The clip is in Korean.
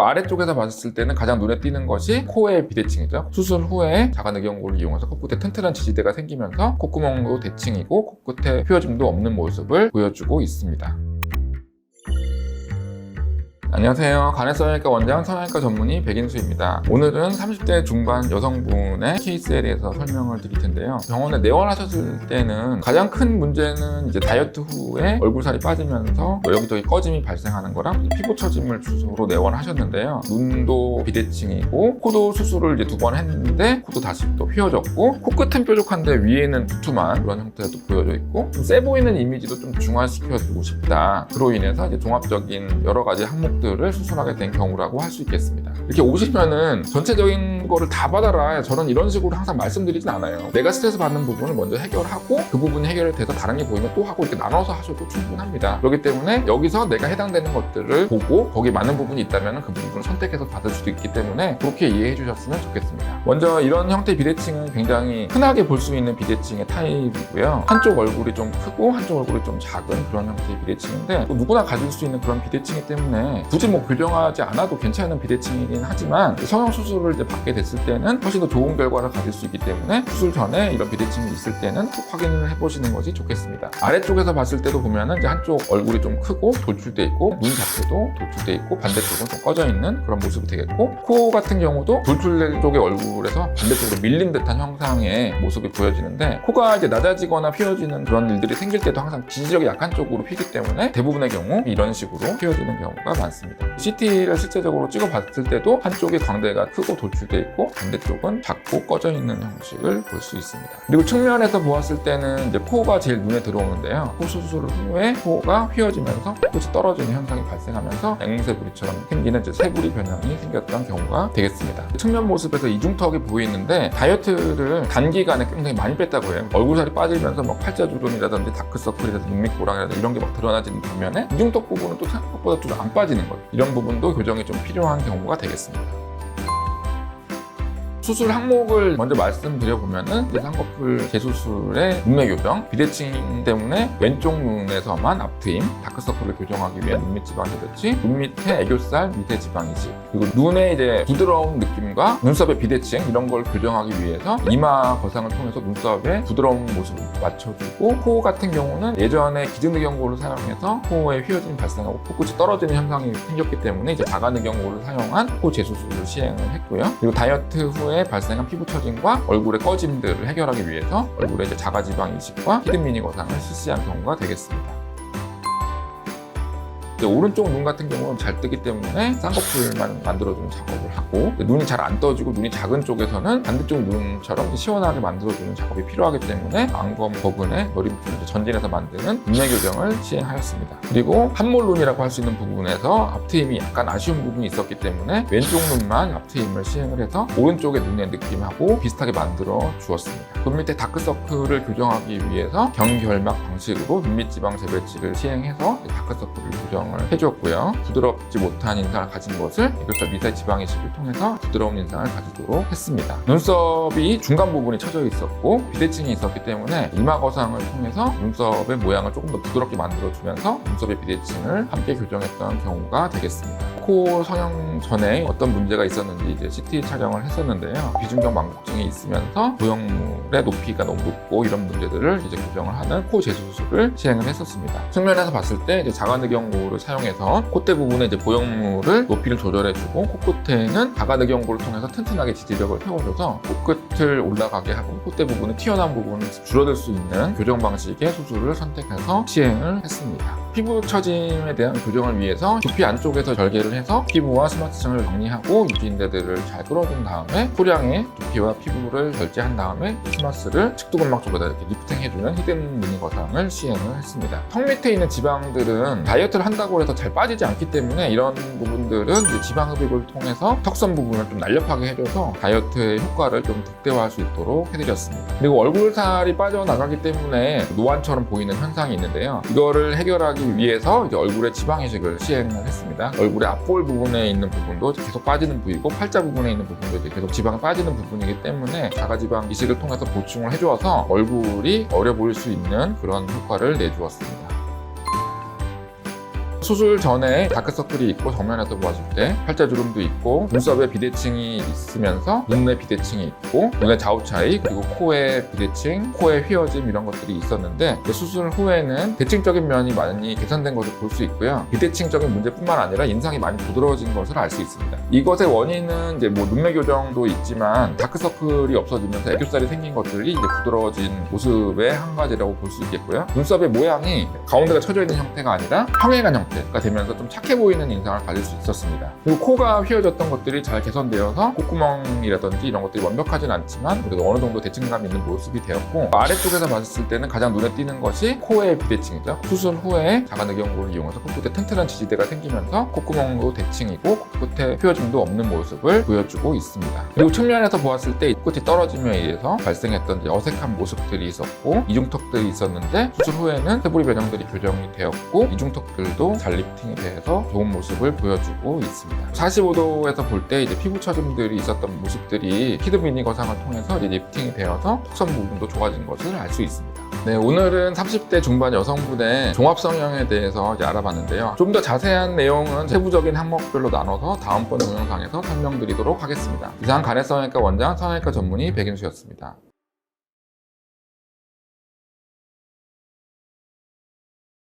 아래쪽에서 봤을 때는 가장 눈에 띄는 것이 코의 비대칭이죠. 수술 후에 자가내경고를 이용해서 코끝에 튼튼한 지지대가 생기면서 콧구멍도 대칭이고 코끝에 휘어짐도 없는 모습을 보여주고 있습니다. 안녕하세요. 간해성형외과 원장 성형외과 전문의 백인수입니다. 오늘은 30대 중반 여성분의 케이스에 대해서 설명을 드릴 텐데요. 병원에 내원하셨을 때는 가장 큰 문제는 이제 다이어트 후에 얼굴살이 빠지면서 뭐 여기저기 꺼짐이 발생하는 거랑 피부 처짐을 주소로 내원하셨는데요. 눈도 비대칭이고 코도 수술을 이제 두 번 했는데 코도 다시 또 휘어졌고 코끝은 뾰족한데 위에는 두툼한 그런 형태도 보여져 있고 좀 세 보이는 이미지도 좀 중화시켜주고 싶다. 그로 인해서 이제 종합적인 여러 가지 항목들 을 수술하게 된 경우라고 할 수 있겠습니다. 이렇게 오시면은 전체적인 거를 다 받아라. 저는 이런 식으로 항상 말씀드리진 않아요. 내가 스트레스 받는 부분을 먼저 해결하고 그 부분이 해결돼서 다른 게 보이면 또 하고 이렇게 나눠서 하셔도 충분합니다. 그렇기 때문에 여기서 내가 해당되는 것들을 보고 거기 맞는 부분이 있다면 그 부분을 선택해서 받을 수도 있기 때문에 그렇게 이해해 주셨으면 좋겠습니다. 먼저 이런 형태의 비대칭은 굉장히 흔하게 볼 수 있는 비대칭의 타입이고요. 한쪽 얼굴이 좀 크고 한쪽 얼굴이 좀 작은 그런 형태의 비대칭인데 또 누구나 가질 수 있는 그런 비대칭이기 때문에 굳이 뭐 교정하지 않아도 괜찮은 비대칭이긴 하지만 성형 수술을 이제 받게 됐을 때는 훨씬 더 좋은 결과를 가질 수 있기 때문에 수술 전에 이런 비대칭이 있을 때는 꼭 확인을 해보시는 것이 좋겠습니다. 아래쪽에서 봤을 때도 보면은 이제 한쪽 얼굴이 좀 크고 돌출돼 있고 눈 자체도 돌출돼 있고 반대쪽은 좀 꺼져 있는 그런 모습이 되겠고 코 같은 경우도 돌출 쪽의 얼굴에서 반대쪽으로 밀린 듯한 형상의 모습이 보여지는데 코가 이제 낮아지거나 휘어지는 그런 일들이 생길 때도 항상 지지력이 약한 쪽으로 휘기 때문에 대부분의 경우 이런 식으로 휘어지는 경우가 많습니다. CT를 실제적으로 찍어봤을 때도 한쪽이 광대가 크고 돌출돼 있고 반대쪽은 작고 꺼져 있는 형식을 볼 수 있습니다. 그리고 측면에서 보았을 때는 이제 코가 제일 눈에 들어오는데요. 코 수술 후에 코가 휘어지면서 끝이 떨어지는 현상이 발생하면서 앵무새부리처럼 생기는 이제 새부리 변형이 생겼던 경우가 되겠습니다. 측면 모습에서 이중턱이 보이는데 다이어트를 단기간에 굉장히 많이 뺐다고 해요. 얼굴살이 빠지면서 막 팔자 주름이라든지 다크서클이라든지 눈밑고랑이라든지 이런 게 막 드러나지는 반면에 이중턱 부분은 또 생각보다 좀 안 빠지는 거예요. 이런 부분도 교정이 좀 필요한 경우가 되겠습니다. 수술 항목을 먼저 말씀드려 보면은 쌍꺼풀 재수술의 눈매 교정, 비대칭 때문에 왼쪽 눈에서만 앞트임, 다크서클을 교정하기 위한 눈밑 지방 재배치, 눈 밑에 애교살, 밑에 지방 이식, 그리고 눈의 이제 부드러운 느낌과 눈썹의 비대칭 이런 걸 교정하기 위해서 이마 거상을 통해서 눈썹의 부드러운 모습을 맞춰주고 코 같은 경우는 예전에 기증늑경고를 사용해서 코에 휘어짐이 발생하고 코끝이 떨어지는 현상이 생겼기 때문에 이제 자가늑경고를 사용한 코 재수술을 시행을 했고요. 그리고 다이어트 후에 발생한 피부 처짐과 얼굴의 꺼짐들을 해결하기 위해서 이제 자가지방 이식과 히든 미니 거상을 실시한 경우가 되겠습니다. 오른쪽 눈 같은 경우는 잘 뜨기 때문에 쌍꺼풀만 만들어주는 작업을 하고 눈이 잘 안 떠지고 눈이 작은 쪽에서는 반대쪽 눈처럼 시원하게 만들어주는 작업이 필요하기 때문에 안검 부분에 머리부분을 전진해서 만드는 눈매 교정을 시행하였습니다. 그리고 함몰눈이라고 할 수 있는 부분에서 앞트임이 약간 아쉬운 부분이 있었기 때문에 왼쪽 눈만 앞트임을 시행을 해서 오른쪽의 눈의 느낌하고 비슷하게 만들어 주었습니다. 눈 밑에 다크서클을 교정하기 위해서 경결막 방식으로 눈밑 지방 재배치를 시행해서 다크서클을 교정 을 해주었고요. 부드럽지 못한 인상을 가진 것을 이것을 미세 지방 이식을 통해서 부드러운 인상을 가지도록 했습니다. 눈썹이 중간 부분이 처져 있었고 비대칭이 있었기 때문에 이마 거상을 통해서 눈썹의 모양을 조금 더 부드럽게 만들어주면서 눈썹의 비대칭을 함께 교정했던 경우가 되겠습니다. 코 성형 전에 어떤 문제가 있었는지 이제 CT 촬영을 했었는데요. 비중격 망곡증이 있으면서 보형물의 높이가 너무 높고 이런 문제들을 이제 교정을 하는 코 재수술을 시행을 했었습니다. 측면에서 봤을 때 이제 자가늑경고를 사용해서 콧대 부분에 이제 보형물을 높이를 조절해주고 코끝에는 자가늑경고를 통해서 튼튼하게 지지력을 세워줘서 코끝을 올라가게 하고 콧대 부분은 튀어나온 부분을 줄어들 수 있는 교정 방식의 수술을 선택해서 시행을 했습니다. 피부 처짐에 대한 교정을 위해서 두피 안쪽에서 절개를 해서 피부와 스마트층을 정리하고 유기인대들을 잘 끌어준 다음에 소량의 두피와 피부를 절제한 다음에 스마스를 측두근막 쪽에다 이렇게 리프팅해주는 히든 미니 거상을 시행을 했습니다. 턱 밑에 있는 지방들은 다이어트를 한다고 해서 잘 빠지지 않기 때문에 이런 부분들은 지방 흡입을 통해서 턱선 부분을 좀 날렵하게 해줘서 다이어트의 효과를 좀 극대화할 수 있도록 해드렸습니다. 그리고 얼굴살이 빠져나가기 때문에 노안처럼 보이는 현상이 있는데요. 이거를 해결하기 위해서 이제 얼굴에 지방 이식을 시행을 했습니다. 얼굴의 앞볼 부분에 있는 부분도 계속 빠지는 부위고 팔자 부분에 있는 부분도 계속 지방이 빠지는 부분이기 때문에 자가지방 이식을 통해서 보충을 해주어서 얼굴이 어려 보일 수 있는 그런 효과를 내주었습니다. 수술 전에 다크서클이 있고 정면에서 보았을 때 팔자 주름도 있고 눈썹에 비대칭이 있으면서 눈에 비대칭이 있고 눈의 좌우 차이 그리고 코에 비대칭, 코에 휘어짐 이런 것들이 있었는데 그 수술 후에는 대칭적인 면이 많이 개선된 것을 볼 수 있고요. 비대칭적인 문제뿐만 아니라 인상이 많이 부드러워진 것을 알 수 있습니다. 이것의 원인은 이제 뭐 눈매 교정도 있지만 다크서클이 없어지면서 애교살이 생긴 것들이 이제 부드러워진 모습의 한 가지라고 볼 수 있겠고요. 눈썹의 모양이 가운데가 쳐져 있는 형태가 아니라 평행한 형태 가 되면서 좀 착해 보이는 인상을 가질 수 있었습니다. 그리고 코가 휘어졌던 것들이 잘 개선되어서 콧구멍이라든지 이런 것들이 완벽하진 않지만 그래도 어느 정도 대칭감 있는 모습이 되었고 아래쪽에서 봤을 때는 가장 눈에 띄는 것이 코의 비대칭이죠. 수술 후에 자가 늑연고를 이용해서 코끝에 튼튼한 지지대가 생기면서 콧구멍도 대칭이고 코끝에 휘어짐도 없는 모습을 보여주고 있습니다. 그리고 측면에서 보았을 때 코끝이 떨어짐에 의해서 발생했던 어색한 모습들이 있었고 이중턱들이 있었는데 수술 후에는 세부리 변형들이 교정이 되었고 이중턱들도 잘 리프팅이 돼서 좋은 모습을 보여주고 있습니다. 45도에서 볼 때 이제 피부 처짐들이 있었던 모습들이 키드 미니 거상을 통해서 리프팅이 되어서 턱선 부분도 좋아진 것을 알 수 있습니다. 네, 오늘은 30대 중반 여성분의 종합 성형에 대해서 알아봤는데요. 좀 더 자세한 내용은 세부적인 항목별로 나눠서 다음번 동영상에서 설명드리도록 하겠습니다. 이상 간해성형외과 원장 성형외과 전문의 백인수였습니다.